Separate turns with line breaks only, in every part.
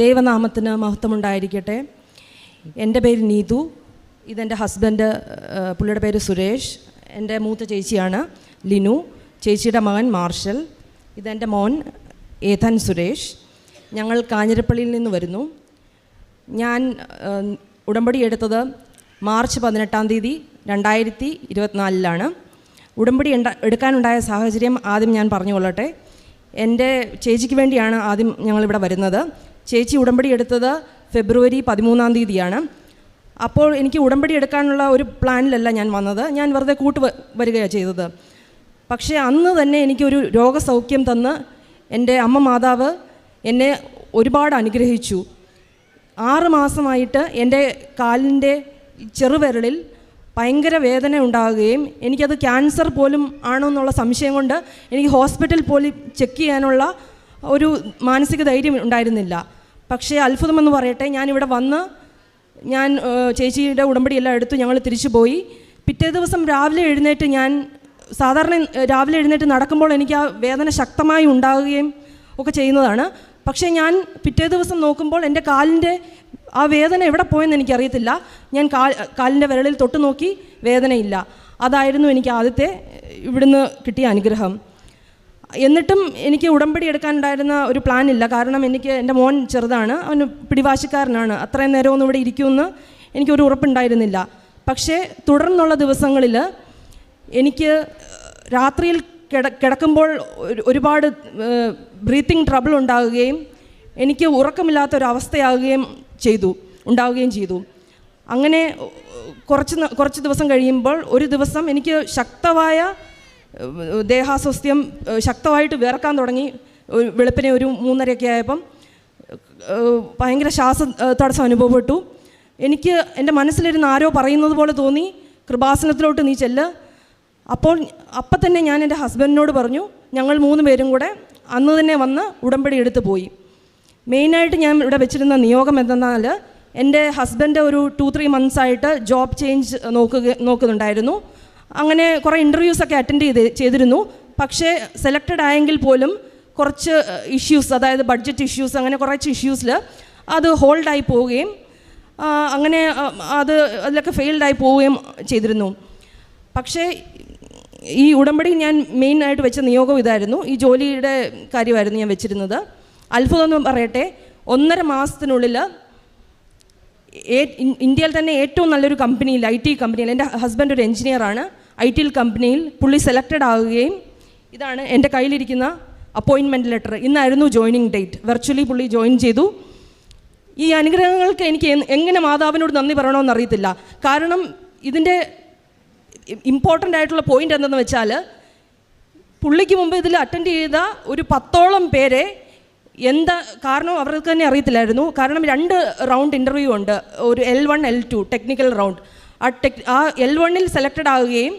ദൈവനാമത്തിന് മഹത്വമുണ്ടായിരിക്കട്ടെ. എന്റെ പേര് നീതു. ഇതെന്റെ ഹസ്ബൻഡ് പുള്ളിയുടെ പേര് സുരേഷ്. എന്റെ മൂത്ത ചേച്ചിയാണ് ലിനു. ചേച്ചിയുടെ മകൻ മാർഷൽ. ഇതെന്റെ മോൻ ഏഥൻ സുരേഷ്. ഞങ്ങൾ കാഞ്ഞിരപ്പള്ളിയിൽ നിന്ന് വരുന്നു. ഞാൻ ഉടമ്പടി എടുത്തത് മാർച്ച് പതിനെട്ടാം തീയതി രണ്ടായിരത്തി ഇരുപത്തിനാലിലാണ്. ഉടമ്പടി എടുക്കാനുണ്ടായ സാഹചര്യം ആദ്യം ഞാൻ പറഞ്ഞുകൊള്ളട്ടെ. എന്റെ ചേച്ചിക്ക് വേണ്ടിയാണ് ആദ്യം ഞങ്ങളിവിടെ വരുന്നത്. ചേച്ചി ഉടമ്പടി എടുത്തത് ഫെബ്രുവരി പതിമൂന്നാം തീയതിയാണ്. അപ്പോൾ എനിക്ക് ഉടമ്പടി എടുക്കാനുള്ള ഒരു പ്ലാനിലല്ല ഞാൻ വന്നത്. ഞാൻ വെറുതെ കൂട്ട് വരികയാണ് ചെയ്തത്. പക്ഷേ അന്ന് തന്നെ എനിക്കൊരു രോഗസൗഖ്യം തന്ന് എന്റെ അമ്മ മാതാവ് എന്നെ ഒരുപാട് അനുഗ്രഹിച്ചു. ആറ് മാസമായിട്ട് എന്റെ കാലിന്റെ ചെറുവിരലിൽ ഭയങ്കര വേദന ഉണ്ടാകുകയും എനിക്കത് ക്യാൻസർ പോലും ആണോ എന്നുള്ള സംശയം കൊണ്ട് എനിക്ക് ഹോസ്പിറ്റൽ പോലും ചെക്ക് ചെയ്യാനുള്ള ഒരു മാനസിക ധൈര്യം ഉണ്ടായിരുന്നില്ല. പക്ഷേ അത്ഭുതമെന്ന് പറയട്ടെ ഞാനിവിടെ വന്ന് ഞാൻ ചേച്ചിയുടെ ഉടമ്പടി എല്ലാം എടുത്തു ഞങ്ങൾ തിരിച്ചു പോയി. പിറ്റേ ദിവസം രാവിലെ എഴുന്നേറ്റ് ഞാൻ സാധാരണ രാവിലെ എഴുന്നേറ്റ് നടക്കുമ്പോൾ എനിക്ക് ആ വേദന ശക്തമായി ഉണ്ടാകുകയും ഒക്കെ ചെയ്യുന്നതാണ്. പക്ഷേ ഞാൻ പിറ്റേ ദിവസം നോക്കുമ്പോൾ എന്റെ കാലിന്റെ ആ വേദന എവിടെ പോയെന്ന് എനിക്കറിയത്തില്ല. ഞാൻ കാൽ കാലിന്റെ വിരളിൽ തൊട്ട് നോക്കി വേദനയില്ല. അതായിരുന്നു എനിക്ക് ആദ്യത്തെ ഇവിടുന്ന് കിട്ടിയ അനുഗ്രഹം. എന്നിട്ടും എനിക്ക് ഉടമ്പടി എടുക്കാനുണ്ടായിരുന്ന ഒരു പ്ലാൻ ഇല്ല. കാരണം എനിക്ക് എന്റെ മോൻ ചെറുതാണ്. അവന് പിടിവാശിക്കാരനാണ്. അത്രയും നേരമൊന്നും ഇവിടെ ഇരിക്കുമെന്ന് എനിക്കൊരു ഉറപ്പുണ്ടായിരുന്നില്ല. പക്ഷേ തുടർന്നുള്ള ദിവസങ്ങളിൽ എനിക്ക് രാത്രിയിൽ കിട കിടക്കുമ്പോൾ ഒരുപാട് ബ്രീത്തിങ് ട്രബിൾ ഉണ്ടാകുകയും എനിക്ക് ഉറക്കമില്ലാത്തൊരവസ്ഥയാകുകയും ചെയ്തു ഉണ്ടാവുകയും ചെയ്തു. അങ്ങനെ കുറച്ച് കുറച്ച് ദിവസം കഴിയുമ്പോൾ ഒരു ദിവസം എനിക്ക് ശക്തമായ ദേഹാസ്വസ്ഥ്യം ശക്തമായിട്ട് വിറക്കാൻ തുടങ്ങി. വെളുപ്പിനെ ഒരു മൂന്നരയൊക്കെ ആയപ്പം ഭയങ്കര ശ്വാസ തടസ്സം അനുഭവപ്പെട്ടു. എനിക്ക് എന്റെ മനസ്സിലിരുന്ന് ആരോ പറയുന്നത് പോലെ തോന്നി. കൃപാസനത്തിലോട്ട് നീ ചെല്ല്. അപ്പോൾ അപ്പം തന്നെ ഞാൻ എന്റെ ഹസ്ബൻഡിനോട് പറഞ്ഞു ഞങ്ങൾ മൂന്ന് പേരും കൂടെ അന്ന് തന്നെ വന്ന് ഉടമ്പടി എടുത്ത് പോയി. മെയിനായിട്ട് ഞാൻ ഇവിടെ വെച്ചിരുന്ന നിയോഗം എന്തെന്നാൽ എന്റെ ഹസ്ബൻഡ് ഒരു ടു ത്രീ മന്ത്സ് ആയിട്ട് ജോബ് ചേഞ്ച് നോക്കുക നോക്കുന്നുണ്ടായിരുന്നു. അങ്ങനെ കുറേ ഇന്റർവ്യൂസ് ഒക്കെ അറ്റൻഡ് ചെയ്ത് ചെയ്തിരുന്നു. പക്ഷേ സെലക്റ്റഡ് ആയെങ്കിൽ പോലും കുറച്ച് ഇഷ്യൂസ് അതായത് ബഡ്ജറ്റ് ഇഷ്യൂസ് അങ്ങനെ കുറച്ച് ഇഷ്യൂസിൽ അത് ഹോൾഡായി പോവുകയും അങ്ങനെ അത് അതിലൊക്കെ ഫെയിൽഡായി പോവുകയും ചെയ്തിരുന്നു. പക്ഷേ ഈ ഉടമ്പടി ഞാൻ മെയിനായിട്ട് വെച്ച നിയോഗം ഇതായിരുന്നു. ഈ ജോലിയുടെ കാര്യമായിരുന്നു ഞാൻ വെച്ചിരുന്നത്. അത്ഭുതം എന്ന് പറയട്ടെ ഒന്നര മാസത്തിനുള്ളിൽ ഇന്ത്യയിൽ തന്നെ ഏറ്റവും നല്ലൊരു കമ്പനിയിൽ ഐ ടി കമ്പനിയിൽ എന്റെ ഹസ്ബൻഡ് ഒരു എഞ്ചിനീയറാണ് ഐ ടി കമ്പനിയിൽ പുള്ളി സെലക്റ്റഡ് ആവുകയും ഇതാണ് എന്റെ കയ്യിലിരിക്കുന്ന അപ്പോയിൻമെന്റ് ലെറ്റർ ഇന്നായിരുന്നു ജോയിനിങ് ഡേറ്റ് വെർച്വലി പുള്ളി ജോയിൻ ചെയ്തു. ഈ അനുഗ്രഹങ്ങൾക്ക് എനിക്ക് എങ്ങനെ മാതാവിനോട് നന്ദി പറയണമെന്ന് അറിയത്തില്ല. കാരണം ഇതിന്റെ ഇമ്പോർട്ടന്റ് ആയിട്ടുള്ള പോയിന്റ് എന്തെന്ന് വെച്ചാൽ പുള്ളിക്ക് മുമ്പ് ഇതിൽ അറ്റൻഡ് ചെയ്ത ഒരു പത്തോളം പേരെ എന്താ കാരണം അവർക്ക് തന്നെ അറിയത്തില്ലായിരുന്നു. കാരണം രണ്ട് റൗണ്ട് ഇന്റർവ്യൂ ഉണ്ട്. ഒരു L one L two technical round ആ ടെക് ആ എൽ വണ്ണിൽ സെലക്റ്റഡ് ആവുകയും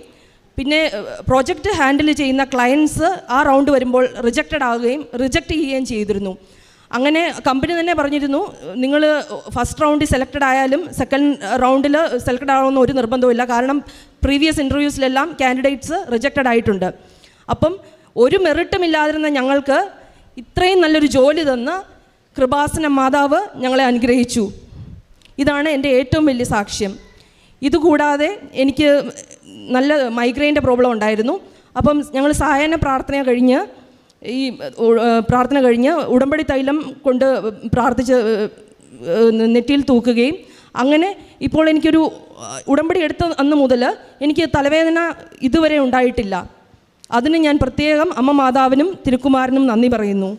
പിന്നെ പ്രോജക്റ്റ് ഹാൻഡിൽ ചെയ്യുന്ന ക്ലയൻസ് ആ റൗണ്ട് വരുമ്പോൾ റിജക്റ്റഡ് ആവുകയും റിജക്റ്റ് ചെയ്യുകയും ചെയ്തിരുന്നു. അങ്ങനെ കമ്പനി തന്നെ പറഞ്ഞിരുന്നു നിങ്ങൾ ഫസ്റ്റ് റൗണ്ടിൽ സെലക്റ്റഡ് ആയാലും സെക്കൻഡ് റൗണ്ടിൽ സെലക്റ്റഡ് ആവുമെന്ന് ഒരു നിർബന്ധമില്ല കാരണം പ്രീവിയസ് ഇന്റർവ്യൂസിലെല്ലാം കാൻഡിഡേറ്റ്സ് റിജക്റ്റഡ് ആയിട്ടുണ്ട്. അപ്പം ഒരു മെറിറ്റും ഇല്ലാതിരുന്ന ഞങ്ങൾക്ക് ഇത്രയും നല്ലൊരു ജോലി തന്ന കൃപാസന മാതാവ് ഞങ്ങളെ അനുഗ്രഹിച്ചു. ഇതാണ് എന്റെ ഏറ്റവും വലിയ സാക്ഷ്യം. ഇതുകൂടാതെ എനിക്ക് നല്ല മൈഗ്രെയിന്റെ പ്രോബ്ലം ഉണ്ടായിരുന്നു. അപ്പം ഞങ്ങൾ സായന പ്രാർത്ഥന കഴിഞ്ഞ് ഈ പ്രാർത്ഥന കഴിഞ്ഞ് ഉടമ്പടി തൈലം കൊണ്ട് പ്രാർത്ഥിച്ച് നെറ്റിയിൽ തൂക്കുകയും അങ്ങനെ ഇപ്പോൾ എനിക്കൊരു ഉടമ്പടി എടുത്ത അന്ന് മുതൽ എനിക്ക് തലവേദന ഇതുവരെ ഉണ്ടായിട്ടില്ല. അതിന് ഞാൻ പ്രത്യേകം അമ്മ മാതാവിനും തിരുക്കുമാരനും നന്ദി പറയുന്നു.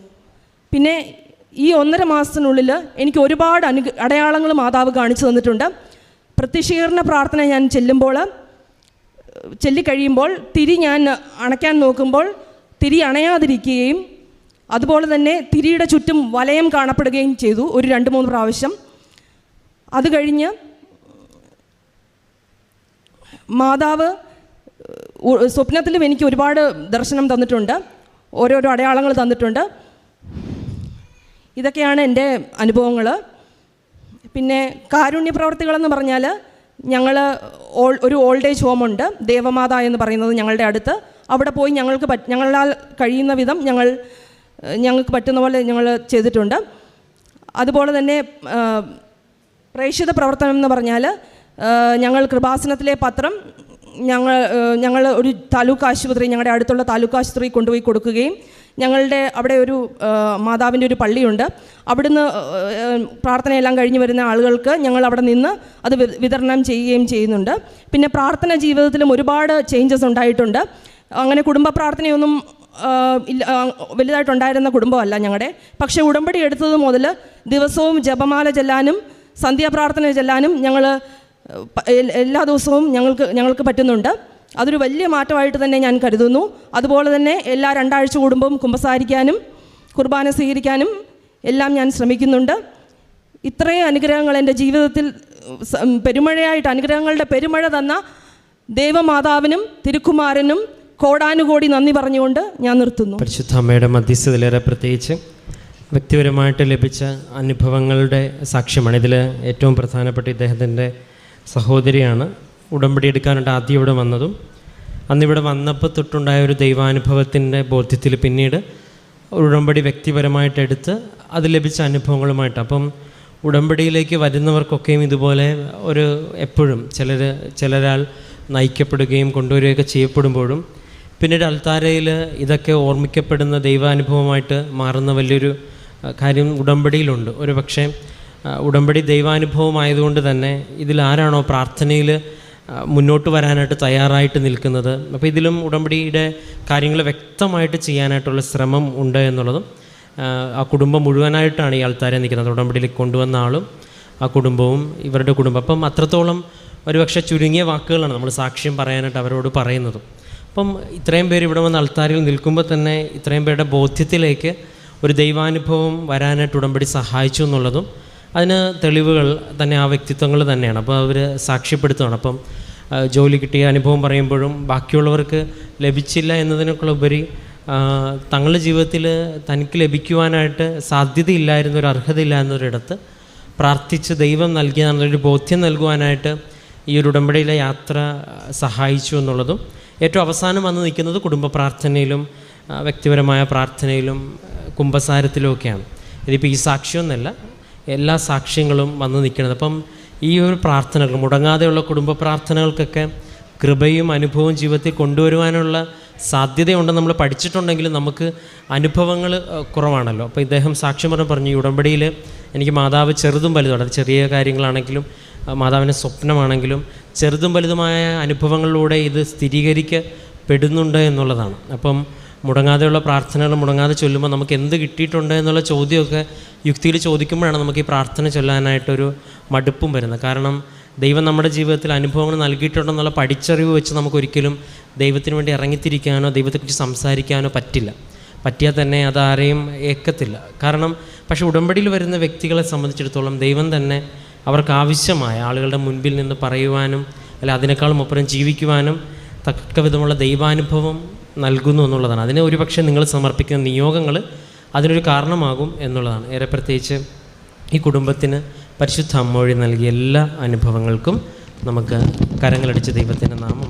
പിന്നെ ഈ ഒന്നര മാസത്തിനുള്ളിൽ എനിക്ക് ഒരുപാട് അനു അടയാളങ്ങൾ മാതാവ് കാണിച്ചു തന്നിട്ടുണ്ട്. പ്രത്യക്ഷീകരണ പ്രാർത്ഥന ഞാൻ ചെല്ലുമ്പോൾ ചെല്ലിക്കഴിയുമ്പോൾ തിരി ഞാൻ അണയ്ക്കാൻ നോക്കുമ്പോൾ തിരി അണയാതിരിക്കുകയും അതുപോലെ തന്നെ തിരിയുടെ ചുറ്റും വലയം കാണപ്പെടുകയും ചെയ്തു ഒരു രണ്ട് മൂന്ന് പ്രാവശ്യം. അത് കഴിഞ്ഞ് മാതാവ് സ്വപ്നത്തിലും എനിക്ക് ഒരുപാട് ദർശനം തന്നിട്ടുണ്ട്. ഓരോരോ അടയാളങ്ങൾ തന്നിട്ടുണ്ട്. ഇതൊക്കെയാണ് എന്റെ അനുഭവങ്ങൾ. പിന്നെ കാരുണ്യ പ്രവർത്തികളെന്ന് പറഞ്ഞാൽ ഞങ്ങൾ ഓൾ ഒരു ഓൾഡ് ഏജ് ഹോമുണ്ട് ദേവമാത എന്ന് പറയുന്നത് ഞങ്ങളുടെ അടുത്ത്. അവിടെ പോയി ഞങ്ങൾക്ക് പറ്റ ഞങ്ങളാൽ കഴിയുന്ന വിധം ഞങ്ങൾ ഞങ്ങൾക്ക് പറ്റുന്ന പോലെ ഞങ്ങൾ ചെയ്തിട്ടുണ്ട്. അതുപോലെ തന്നെ പ്രേക്ഷിത പ്രവർത്തനം എന്ന് പറഞ്ഞാൽ ഞങ്ങൾ കൃപാസനത്തിലെ പത്രം ഞങ്ങൾ ഞങ്ങൾ ഒരു താലൂക്ക് ആശുപത്രി ഞങ്ങളുടെ അടുത്തുള്ള താലൂക്ക് ആശുപത്രി കൊണ്ടുപോയി കൊടുക്കുകയും ഞങ്ങളുടെ അവിടെ ഒരു മാതാവിന്റെ ഒരു പള്ളിയുണ്ട്. അവിടുന്ന് പ്രാർത്ഥനയെല്ലാം കഴിഞ്ഞ് വരുന്ന ആളുകൾക്ക് ഞങ്ങൾ അവിടെ നിന്ന് അത് വിതരണം ചെയ്യുകയും ചെയ്യുന്നുണ്ട്. പിന്നെ പ്രാർത്ഥന ജീവിതത്തിലും ഒരുപാട് ചേഞ്ചസ് ഉണ്ടായിട്ടുണ്ട്. അങ്ങനെ കുടുംബ പ്രാർത്ഥനയൊന്നും ഇല്ല വലുതായിട്ടുണ്ടായിരുന്ന കുടുംബമല്ല ഞങ്ങളുടെ. പക്ഷേ ഉടമ്പടി എടുത്തത് മുതൽ ദിവസവും ജപമാല ചെല്ലാനും സന്ധ്യാപ്രാർത്ഥന ചെല്ലാനും ഞങ്ങൾ എല്ലാ ദിവസവും ഞങ്ങൾക്ക് ഞങ്ങൾക്ക് പറ്റുന്നുണ്ട്. അതൊരു വലിയ മാറ്റമായിട്ട് തന്നെ ഞാൻ കരുതുന്നു. അതുപോലെ തന്നെ എല്ലാ രണ്ടാഴ്ച കൂടുമ്പം കുമ്പസാരിക്കാനും കുർബാന സ്വീകരിക്കാനും എല്ലാം ഞാൻ ശ്രമിക്കുന്നുണ്ട്. ഇത്രയും അനുഗ്രഹങ്ങൾ എന്റെ ജീവിതത്തിൽ പെരുമഴയായിട്ട് അനുഗ്രഹങ്ങളുടെ പെരുമഴ തന്ന ദേവമാതാവിനും തിരുക്കുമാരനും കോടാനുകോടി നന്ദി പറഞ്ഞുകൊണ്ട് ഞാൻ നിർത്തുന്നു.
പരിശുദ്ധ അമ്മയുടെ മധ്യസ്ഥതയിലേറെ പ്രത്യേകിച്ച് വ്യക്തിപരമായിട്ട് ലഭിച്ച അനുഭവങ്ങളുടെ സാക്ഷ്യമാണ്. ഇതിൽ ഏറ്റവും പ്രധാനപ്പെട്ട ഇദ്ദേഹത്തിന്റെ സഹോദരിയാണ്. ഉടമ്പടി എടുക്കാനായിട്ട് ആദ്യം ഇവിടെ വന്നതും അന്നിവിടെ വന്നപ്പോൾ തൊട്ടുണ്ടായ ഒരു ദൈവാനുഭവത്തിന്റെ ബോധ്യത്തിൽ പിന്നീട് ഉടമ്പടി വ്യക്തിപരമായിട്ട് എടുത്ത് അത് ലഭിച്ച അനുഭവങ്ങളുമായിട്ട്. അപ്പം ഉടമ്പടിയിലേക്ക് വരുന്നവർക്കൊക്കെയും ഇതുപോലെ ഒരു എപ്പോഴും ചിലർ ചിലരാൽ നയിക്കപ്പെടുകയും കൊണ്ടുവരികയൊക്കെ ചെയ്യപ്പെടുമ്പോഴും പിന്നീട് അൽത്താരയിൽ ഇതൊക്കെ ഓർമ്മിക്കപ്പെടുന്ന ദൈവാനുഭവമായിട്ട് മാറുന്ന വലിയൊരു കാര്യം ഉടമ്പടിയിലുണ്ട്. ഒരു പക്ഷേ ഉടമ്പടി ദൈവാനുഭവമായതുകൊണ്ട് തന്നെ ഇതിലാരാണോ പ്രാർത്ഥനയിൽ മുന്നോട്ട് വരാനായിട്ട് തയ്യാറായിട്ട് നിൽക്കുന്നത്. അപ്പോൾ ഇതിലും ഉടമ്പടിയുടെ കാര്യങ്ങൾ വ്യക്തമായിട്ട് ചെയ്യാനായിട്ടുള്ള ശ്രമം ഉണ്ട് എന്നുള്ളതും ആ കുടുംബം മുഴുവനായിട്ടാണ് ഈ ആൾക്കാരെ നിൽക്കുന്നത്. ഉടമ്പടിയിലേക്ക് കൊണ്ടുവന്ന ആളും ആ കുടുംബവും ഇവരുടെ കുടുംബം. അപ്പം അത്രത്തോളം ഒരുപക്ഷെ ചുരുങ്ങിയ വാക്കുകളാണ് നമ്മൾ സാക്ഷ്യം പറയാനായിട്ട് അവരോട് പറയുന്നതും. അപ്പം ഇത്രയും പേര് ഇവിടെ വന്ന് അൾത്താരിൽ നിൽക്കുമ്പോൾ തന്നെ ഇത്രയും പേരുടെ ബോധ്യത്തിലേക്ക് ഒരു ദൈവാനുഭവം വരാനായിട്ട് ഉടമ്പടി സഹായിച്ചു എന്നുള്ളതും അതിന് തെളിവുകൾ തന്നെ ആ വ്യക്തിത്വങ്ങൾ തന്നെയാണ്. അപ്പോൾ അവർ സാക്ഷ്യപ്പെടുത്തുകയാണ് അപ്പം ജോലി കിട്ടിയ അനുഭവം പറയുമ്പോഴും ബാക്കിയുള്ളവർക്ക് ലഭിച്ചില്ല എന്നതിനൊക്കെ ഉപരി തങ്ങളുടെ ജീവിതത്തിൽ തനിക്ക് ലഭിക്കുവാനായിട്ട് സാധ്യതയില്ലായിരുന്ന ഒരു അർഹതയില്ല എന്നൊരിടത്ത് പ്രാർത്ഥിച്ച് ദൈവം നൽകിയെന്നുള്ളൊരു ബോധ്യം നൽകുവാനായിട്ട് ഈ ഒരു ഉടമ്പടിയിലെ യാത്ര സഹായിച്ചു എന്നുള്ളതും ഏറ്റവും അവസാനം വന്ന് നിൽക്കുന്നത് കുടുംബ പ്രാർത്ഥനയിലും വ്യക്തിപരമായ പ്രാർത്ഥനയിലും കുംഭസാരത്തിലുമൊക്കെയാണ് കുംഭസാരത്തിലും ഇതിപ്പോൾ ഈ സാക്ഷ്യമൊന്നുമല്ല എല്ലാ സാക്ഷ്യങ്ങളും വന്ന് നിൽക്കുന്നത്. അപ്പം ഈ ഒരു പ്രാർത്ഥനകൾ മുടങ്ങാതെയുള്ള കുടുംബ പ്രാർത്ഥനകൾക്കൊക്കെ കൃപയും അനുഭവവും ജീവിതത്തിൽ കൊണ്ടുവരുവാനുള്ള സാധ്യതയുണ്ടെന്ന് നമ്മൾ പഠിച്ചിട്ടുണ്ടെങ്കിലും നമുക്ക് അനുഭവങ്ങൾ കുറവാണല്ലോ. അപ്പോൾ ഇദ്ദേഹം സാക്ഷ്യം പറഞ്ഞ് പറഞ്ഞു ഈ ഉടമ്പടിയിൽ എനിക്ക് മാതാവ് ചെറുതും വലുതുമാണ്. അത് ചെറിയ കാര്യങ്ങളാണെങ്കിലും മാതാവിന്റെ സ്വപ്നമാണെങ്കിലും ചെറുതും വലുതുമായ അനുഭവങ്ങളിലൂടെ ഇത് സ്ഥിരീകരിക്കപ്പെടുന്നുണ്ട് എന്നുള്ളതാണ്. അപ്പം മുടങ്ങാതെയുള്ള പ്രാർത്ഥനകൾ മുടങ്ങാതെ ചൊല്ലുമ്പോൾ നമുക്ക് എന്ത് കിട്ടിയിട്ടുണ്ട് എന്നുള്ള ചോദ്യമൊക്കെ യുക്തിയിൽ ചോദിക്കുമ്പോഴാണ് നമുക്ക് ഈ പ്രാർത്ഥന ചൊല്ലാനായിട്ടൊരു മടുപ്പും വരുന്നത്. കാരണം ദൈവം നമ്മുടെ ജീവിതത്തിൽ അനുഭവങ്ങൾ നൽകിയിട്ടുണ്ടെന്നുള്ള പഠിച്ചറിവ് വെച്ച് നമുക്കൊരിക്കലും ദൈവത്തിന് വേണ്ടി ഇറങ്ങിത്തിരിക്കാനോ ദൈവത്തെക്കുറിച്ച് സംസാരിക്കാനോ പറ്റില്ല. പറ്റിയാൽ തന്നെ അതാരെയും ഏക്കത്തില്ല. കാരണം പക്ഷേ ഉടമ്പടിയിൽ വരുന്ന വ്യക്തികളെ സംബന്ധിച്ചിടത്തോളം ദൈവം തന്നെ അവർക്ക് ആവശ്യമായ ആളുകളുടെ മുൻപിൽ നിന്ന് പറയുവാനും അല്ല അതിനേക്കാളും അപ്പുറം ജീവിക്കുവാനും തക്ക വിധമുള്ള ദൈവാനുഭവം നൽകുന്നു എന്നുള്ളതാണ്. അതിന് ഒരുപക്ഷെ നിങ്ങൾ സമർപ്പിക്കുന്ന നിയോഗങ്ങൾ അതിനൊരു കാരണമാകും എന്നുള്ളതാണ്. ഏറെ പ്രത്യേകിച്ച് ഈ കുടുംബത്തിന് പരിശുദ്ധ അമ്മൊഴി നൽകിയ എല്ലാ അനുഭവങ്ങൾക്കും നമുക്ക് കരങ്ങളടിച്ച് ദൈവത്തിന്റെ നാമം